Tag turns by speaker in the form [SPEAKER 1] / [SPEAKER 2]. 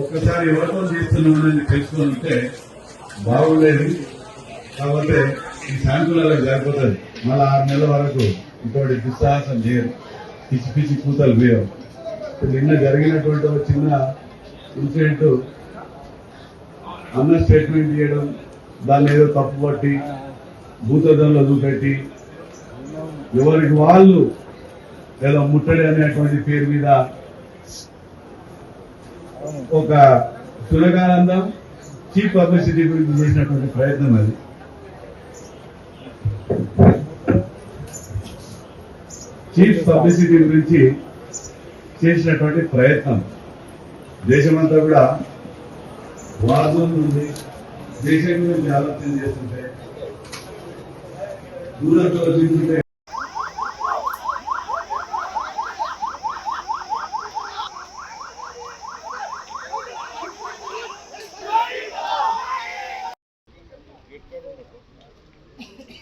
[SPEAKER 1] ఒక్కసారి ఎవరితో చేస్తున్నామని తెలుసుకుంటే ఉంటే బాగుండేది. కాబట్టి ఈ శాంతులలో సరిపోతుంది మళ్ళీ ఆరు నెలల వరకు ఇంకోటి దుస్సాహసం చేయరు. పిచ్చి పిచ్చి కూతలు పోయావు నిన్న జరిగినటువంటి ఒక చిన్న ఇన్సిడెంట్. అన్న స్టేట్మెంట్ చేయడం దాన్ని ఏదో తప్పు పట్టి భూతదంలో చూపెట్టి ఎవరికి వాళ్ళు ఏదో ముట్టడి అనేటువంటి పేరు మీద ఒక సునకానందం చీఫ్ పబ్లిసిటీ గురించి చేసినటువంటి ప్రయత్నం అది. చీఫ్ పబ్లిసిటీ గురించి చేసినటువంటి ప్రయత్నం. దేశమంతా కూడా వాదం ఉంది. దేశం గురించి ఆలోచన చేస్తుంటే దూరంతో చూస్తుంటే get it.